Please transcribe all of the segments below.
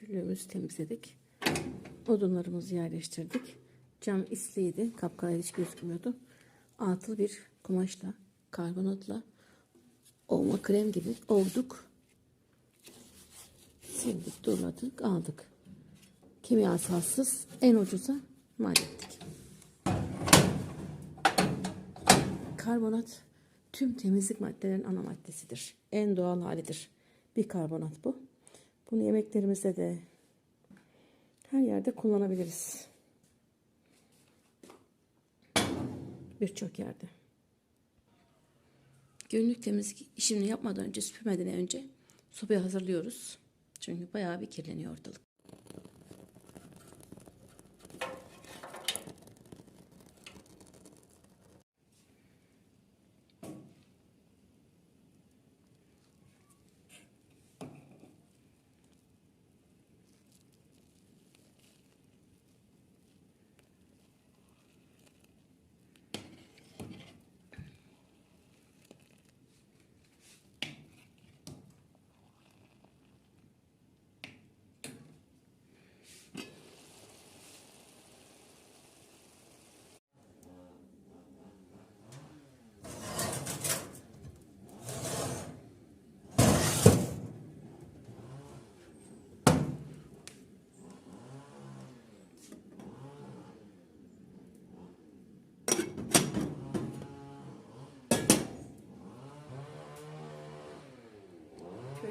Küllüğümüzü temizledik. Odunlarımızı yerleştirdik. Cam isliydi. Kapkara hiç gözükmüyordu. Atıl bir kumaşla, karbonatla ovma krem gibi ovduk. Sildik, durladık, aldık. Kimyasalsız en ucuza mal ettik. Karbonat tüm temizlik maddelerinin ana maddesidir. En doğal halidir. Bir karbonat bu. Bunu yemeklerimizde de her yerde kullanabiliriz. Birçok yerde. Günlük temizlik işini yapmadan önce, süpürmeden önce sobayı hazırlıyoruz. Çünkü bayağı bir kirleniyor ortalık.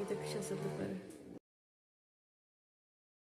так, сейчас я тепер.